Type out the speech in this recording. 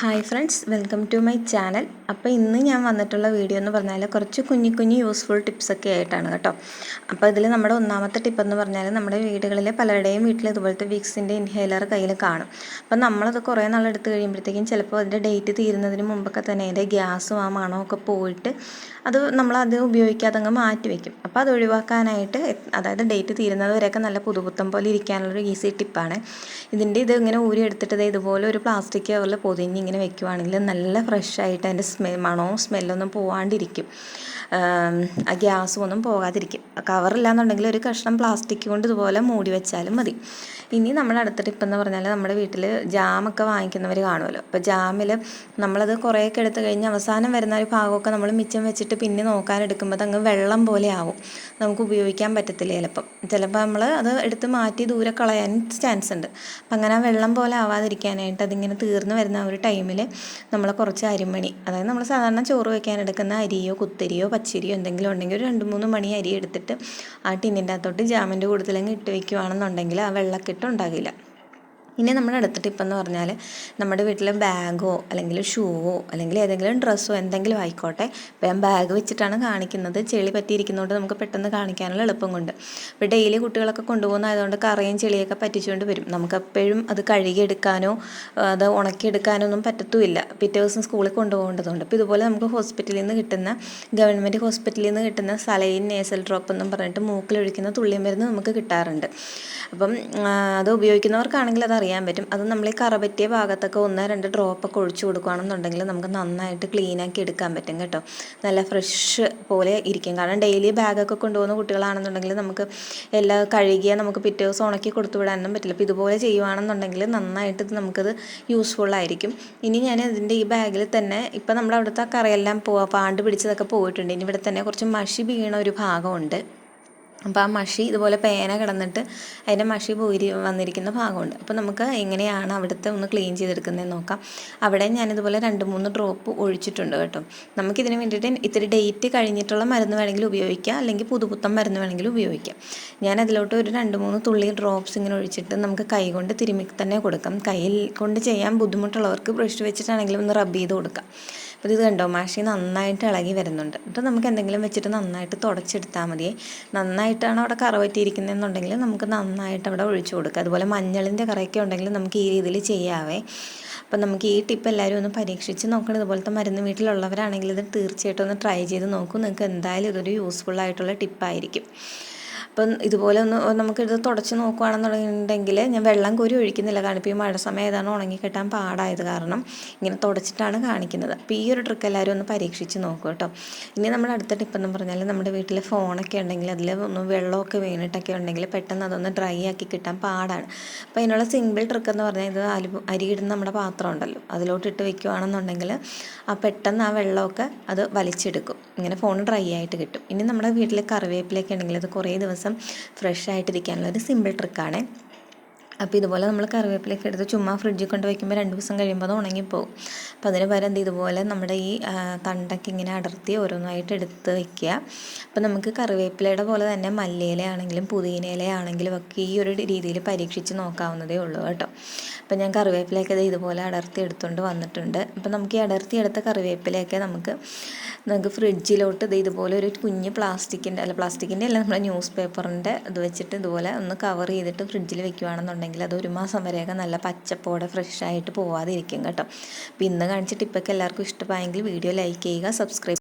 Hi friends welcome to my channel അപ്പോൾ ഇന്ന് ഞാൻ വന്നിട്ടുള്ള വീഡിയോ എന്ന് പറഞ്ഞാൽ കുറച്ച് കുഞ്ഞു കുഞ്ഞു യൂസ്ഫുൾ ടിപ്സൊക്കെ ആയിട്ടാണ് കേട്ടോ. അപ്പോൾ ഇതിൽ നമ്മുടെ ഒന്നാമത്തെ ടിപ്പ് എന്ന് പറഞ്ഞാൽ നമ്മുടെ വീടുകളിലെ പലരുടെയും വീട്ടിൽ ഇതുപോലത്തെ വിക്സിന്റെ ഇൻഹേലർ കയ്യിൽ കാണും. അപ്പം നമ്മളത് കുറേ നാൾ എടുത്ത് കഴിയുമ്പോഴത്തേക്കും ചിലപ്പോൾ അതിന്റെ ഡേറ്റ് തീരുന്നതിന് മുമ്പൊക്കെ തന്നെ അതിന്റെ ഗ്യാസും ആ ഒക്കെ പോയിട്ട് അത് നമ്മളത് ഉപയോഗിക്കാതെ അങ്ങ് മാറ്റി വയ്ക്കും അപ്പോൾ അത് ഒഴിവാക്കാനായിട്ട് അതായത് ഡേറ്റ് തീരുന്നത് വരെയൊക്കെ നല്ല പുതുപുത്തം പോലെ ഇരിക്കാനുള്ളൊരു ഈസി ടിപ്പാണ് ഇതിന്റെ ഇത് ഇങ്ങനെ ഊരി എടുത്തിട്ട് ഇതുപോലെ ഒരു പ്ലാസ്റ്റിക് കവറിൽ പൊതിഞ്ഞ് ഇങ്ങനെ വെക്കുവാണെങ്കിൽ നല്ല ഫ്രഷ് ആയിട്ട് അതിന്റെ സ്മെ മണവും സ്മെല്ലൊന്നും പോവാണ്ടിരിക്കും. ആ ഗ്യാസും ഒന്നും പോകാതിരിക്കും. കവറില്ലാന്നുണ്ടെങ്കിൽ ഒരു കഷ്ണം പ്ലാസ്റ്റിക് കൊണ്ട് ഇതുപോലെ മൂടി വെച്ചാലും മതി. ഇനി നമ്മൾ അടുത്ത ടിപ്പ് എന്ന് പറഞ്ഞാൽ നമ്മുടെ വീട്ടിൽ ജാമൊക്കെ വാങ്ങിക്കുന്നവർ കാണുമല്ലോ. അപ്പോൾ ജാമിൽ നമ്മളത് കുറേയൊക്കെ എടുത്ത് കഴിഞ്ഞ് അവസാനം വരുന്ന ഒരു ഭാഗമൊക്കെ നമ്മൾ മിച്ചം വെച്ചിട്ട് പിന്നെ നോക്കാനെടുക്കുമ്പോൾ അങ്ങ് വെള്ളം പോലെ ആവും. നമുക്ക് ഉപയോഗിക്കാൻ പറ്റത്തില്ല ചിലപ്പം. ചിലപ്പോൾ നമ്മൾ അത് എടുത്ത് മാറ്റി ദൂരെ കളയാൻ ചാൻസ് ഉണ്ട്. അപ്പം അങ്ങനെ വെള്ളം പോലെ ആവാതിരിക്കാനായിട്ട് അതിങ്ങനെ തീർന്നു വരുന്ന ഒരു ടൈമിൽ നമ്മൾ കുറച്ച് അരിമണി അതായത് നമ്മൾ സാധാരണ ചോറ് വയ്ക്കാൻ എടുക്കുന്ന അരിയോ കുത്തരിയോ പച്ചരിയോ എന്തെങ്കിലും ഉണ്ടെങ്കിൽ ഒരു രണ്ട് മൂന്ന് മണി അരി എടുത്തിട്ട് ആ ടിന്നിന്റെ അകത്തോട്ട് ജാമിന്റെ കൂടുതലങ്ങ് ഇട്ട് വയ്ക്കുവാണെന്നുണ്ടെങ്കിൽ ആ വെള്ളക്കെട്ട് ഉണ്ടാകില്ല. ഇനി നമ്മുടെ അടുത്ത ടിപ്പ് എന്ന് പറഞ്ഞാൽ നമ്മുടെ വീട്ടിൽ ബാഗോ അല്ലെങ്കിൽ ഷൂവോ അല്ലെങ്കിൽ ഏതെങ്കിലും ഡ്രസ്സോ എന്തെങ്കിലും ആയിക്കോട്ടെ ഇപ്പം ബാഗ് വെച്ചിട്ടാണ് കാണിക്കുന്നത്. ചെളി പറ്റിയിരിക്കുന്നതുകൊണ്ട് നമുക്ക് പെട്ടെന്ന് കാണിക്കാനുള്ള എളുപ്പം കൊണ്ട്. ഇപ്പോൾ ഡെയിലി കുട്ടികളൊക്കെ കൊണ്ടുപോകുന്നതായതുകൊണ്ട് കറയും ചെളിയൊക്കെ പറ്റിച്ചുകൊണ്ട് വരും. നമുക്ക് എപ്പോഴും അത് കഴുകിയെടുക്കാനോ അത് ഉണക്കിയെടുക്കാനോ ഒന്നും പറ്റത്തുമില്ല. പിറ്റേ ദിവസം സ്കൂളിൽ കൊണ്ടുപോകേണ്ടതുണ്ട്. അപ്പോൾ ഇതുപോലെ നമുക്ക് ഹോസ്പിറ്റലിൽ നിന്ന് കിട്ടുന്ന ഗവൺമെന്റ് ഹോസ്പിറ്റലിൽ നിന്ന് കിട്ടുന്ന സലൈൻ നേസൽ ഡ്രോപ്പ് എന്നും പറഞ്ഞിട്ട് മൂക്കിലൊഴിക്കുന്ന തുള്ളിമരുന്ന് നമുക്ക് കിട്ടാറുണ്ട്. അപ്പം അത് ഉപയോഗിക്കുന്നവർക്കാണെങ്കിൽ അത് അറിയാൻ പറ്റും. അത് നമ്മൾ ഈ കറ പറ്റിയ ഭാഗത്തൊക്കെ ഒന്ന് രണ്ട് ഡ്രോപ്പൊക്കെ ഒഴിച്ചു കൊടുക്കുകയാണെന്നുണ്ടെങ്കിൽ നമുക്ക് നന്നായിട്ട് ക്ലീനാക്കി എടുക്കാൻ പറ്റും കേട്ടോ. നല്ല ഫ്രഷ് പോലെ ഇരിക്കും. കാരണം ഡെയിലി ബാഗൊക്കെ കൊണ്ടുപോകുന്ന കുട്ടികളാണെന്നുണ്ടെങ്കിൽ നമുക്ക് എല്ലാം കഴുകിയാൽ നമുക്ക് പിറ്റേ ദിവസം ഉണക്കി കൊടുത്തു വിടാനൊന്നും പറ്റില്ല. അപ്പോൾ ഇതുപോലെ ചെയ്യുവാണെന്നുണ്ടെങ്കിൽ നന്നായിട്ട് ഇത് നമുക്കത് യൂസ്ഫുൾ ആയിരിക്കും. ഇനി ഞാൻ ഇതിന്റെ ഈ ബാഗിൽ തന്നെ ഇപ്പം നമ്മുടെ അവിടുത്തെ കറയെല്ലാം പോവാ പാണ്ട് പിടിച്ചതൊക്കെ പോയിട്ടുണ്ട്. ഇനി ഇവിടെ തന്നെ കുറച്ച് മഷി വീണ ഒരു ഭാഗമുണ്ട്. അപ്പോൾ ആ മഷി ഇതുപോലെ പേന കിടന്നിട്ട് അതിന്റെ മഷി പോയി വന്നിരിക്കുന്ന ഭാഗമുണ്ട്. അപ്പോൾ നമുക്ക് എങ്ങനെയാണ് അവിടുത്തെ ഒന്ന് ക്ലീൻ ചെയ്തെടുക്കുന്നതെന്ന് നോക്കാം. അവിടെ ഞാനിതുപോലെ രണ്ട് മൂന്ന് ഡ്രോപ്പ് ഒഴിച്ചിട്ടുണ്ട് കേട്ടോ. നമുക്കിതിന് വേണ്ടിയിട്ട് ഇത്തിരി ഡേറ്റ് കഴിഞ്ഞിട്ടുള്ള മരുന്ന് വേണമെങ്കിൽ ഉപയോഗിക്കാം. അല്ലെങ്കിൽ പുതുപുത്തൻ മരുന്ന് വേണമെങ്കിൽ ഉപയോഗിക്കാം. ഞാൻ അതിലോട്ട് ഒരു രണ്ട് മൂന്ന് തുള്ളി ഡ്രോപ്സ് ഇങ്ങനെ ഒഴിച്ചിട്ട് നമുക്ക് കൈ കൊണ്ട് തിരുമ്മി തന്നെ കൊടുക്കാം. കയ്യിൽ കൊണ്ട് ചെയ്യാൻ ബുദ്ധിമുട്ടുള്ളവർക്ക് ബ്രഷ് വെച്ചിട്ടാണെങ്കിലും ഒന്ന് റബ്ബ് ചെയ്ത് കൊടുക്കാം. അപ്പോൾ ഇത് കണ്ടോ? മാഷി നന്നായിട്ട് ഇളകി വരുന്നുണ്ട്. എന്നിട്ട് നമുക്ക് എന്തെങ്കിലും വെച്ചിട്ട് നന്നായിട്ട് തുടച്ചെടുത്താൽ മതി. നന്നായിട്ടാണ് അവിടെ കറ പറ്റിയിരിക്കുന്നതെന്നുണ്ടെങ്കിൽ നമുക്ക് നന്നായിട്ട് അവിടെ ഒഴിച്ചു കൊടുക്കുക അതുപോലെ മഞ്ഞളിന്റെ കറയൊക്കെ ഉണ്ടെങ്കിൽ നമുക്ക് ഈ രീതിയിൽ ചെയ്യാവേ. അപ്പം നമുക്ക് ഈ ടിപ്പ് എല്ലാവരും ഒന്ന് പരീക്ഷിച്ച് നോക്കണം. ഇതുപോലത്തെ മരുന്ന് വീട്ടിലുള്ളവരാണെങ്കിൽ ഇത് തീർച്ചയായിട്ടും ഒന്ന് ട്രൈ ചെയ്ത് നോക്കും. നിങ്ങൾക്ക് എന്തായാലും ഇതൊരു യൂസ്ഫുൾ ആയിട്ടുള്ള ടിപ്പായിരിക്കും. അപ്പം ഇതുപോലെ ഒന്ന് നമുക്കിത് തുടച്ച് നോക്കുകയാണെന്നുണ്ടെങ്കിൽ ഞാൻ വെള്ളം കോരി ഒഴിക്കുന്നില്ല. കാരണം ഇപ്പോൾ ഈ മഴ സമയം ഏതാണ് ഉണങ്ങി കിട്ടാൻ പാടായത് കാരണം ഇങ്ങനെ തുടച്ചിട്ടാണ് കാണിക്കുന്നത്. അപ്പോൾ ഈ ഒരു ട്രിക്ക് എല്ലാവരും ഒന്ന് പരീക്ഷിച്ച് നോക്കുക കേട്ടോ. ഇനി നമ്മുടെ അടുത്ത ടിപ്പ് എന്ന് പറഞ്ഞാൽ നമ്മുടെ വീട്ടിൽ ഫോണൊക്കെ ഉണ്ടെങ്കിൽ അതിൽ ഒന്ന് വെള്ളമൊക്കെ വീണിട്ടൊക്കെ ഉണ്ടെങ്കിൽ പെട്ടെന്ന് അതൊന്ന് ഡ്രൈ ആക്കി കിട്ടാൻ പാടാണ്. അപ്പോൾ അതിനുള്ള സിമ്പിൾ ട്രിക്ക് എന്ന് പറഞ്ഞാൽ ഇത് അരി അരിയിടുന്ന നമ്മുടെ പാത്രം ഉണ്ടല്ലോ. അതിലോട്ട് ഇട്ട് വെക്കുകയാണെന്നുണ്ടെങ്കിൽ ആ പെട്ടെന്ന് ആ വെള്ളമൊക്കെ അത് വലിച്ചെടുക്കും. ഇങ്ങനെ ഫോൺ ഡ്രൈ ആയിട്ട് കിട്ടും. ഇനി നമ്മുടെ വീട്ടിൽ കറിവേപ്പിലൊക്കെ ഉണ്ടെങ്കിൽ അത് കുറേ ദിവസം ഫ്രഷ് ആയിട്ടിരിക്കാനുള്ള ഒരു സിമ്പിൾ ട്രിക്കാണ്. അപ്പോൾ ഇതുപോലെ നമ്മൾ കറിവേപ്പിലൊക്കെ എടുത്ത് ചുമ്മാ ഫ്രിഡ്ജിൽ കൊണ്ട് വയ്ക്കുമ്പോൾ രണ്ട് ദിവസം കഴിയുമ്പോൾ അത് ഉണങ്ങിപ്പോവും. അപ്പോൾ അതിന് പകരം എന്ത് ഇതുപോലെ നമ്മുടെ ഈ തണ്ടൊക്കെ ഇങ്ങനെ അടർത്തി ഓരോന്നായിട്ട് എടുത്ത് വയ്ക്കുക അപ്പോൾ നമുക്ക് കറിവേപ്പിലയുടെ പോലെ തന്നെ മല്ലിയിലയാണെങ്കിലും പുതിനയിലയാണെങ്കിലും ഒക്കെ ഈ ഒരു രീതിയിൽ പരീക്ഷിച്ച് നോക്കാവുന്നതേ ഉള്ളൂ കേട്ടോ. അപ്പോൾ ഞാൻ കറിവേപ്പിലയൊക്കെ ഇതുപോലെ അടർത്തി എടുത്തുകൊണ്ട് വന്നിട്ടുണ്ട്. അപ്പോൾ നമുക്ക് ഈ അടർത്തി എടുത്ത കറിവേപ്പിലയൊക്കെ നമുക്ക് നമുക്ക് ഫ്രിഡ്ജിലോട്ട് ഇത് ഇതുപോലെ ഒരു കുഞ്ഞ് പ്ലാസ്റ്റിക്കിന്റെ അല്ല പ്ലാസ്റ്റിക്കിന്റെ അല്ല നമ്മുടെ ന്യൂസ് പേപ്പറിന്റെ ഇത് വെച്ചിട്ട് ഇതുപോലെ ഒന്ന് കവർ ചെയ്തിട്ട് ഫ്രിഡ്ജിൽ വെക്കുകയാണെന്നുണ്ടെങ്കിൽ അത് ഒരു മാസം വരെയൊക്കെ നല്ല പച്ചപ്പോടെ ഫ്രഷായിട്ട് പോവാതിരിക്കും കേട്ടോ. അപ്പോൾ ഇന്ന് കാണിച്ച ടിപ്പൊക്കെ എല്ലാവർക്കും ഇഷ്ടമായെങ്കിൽ വീഡിയോ ലൈക്ക് ചെയ്യുക സബ്സ്ക്രൈബ്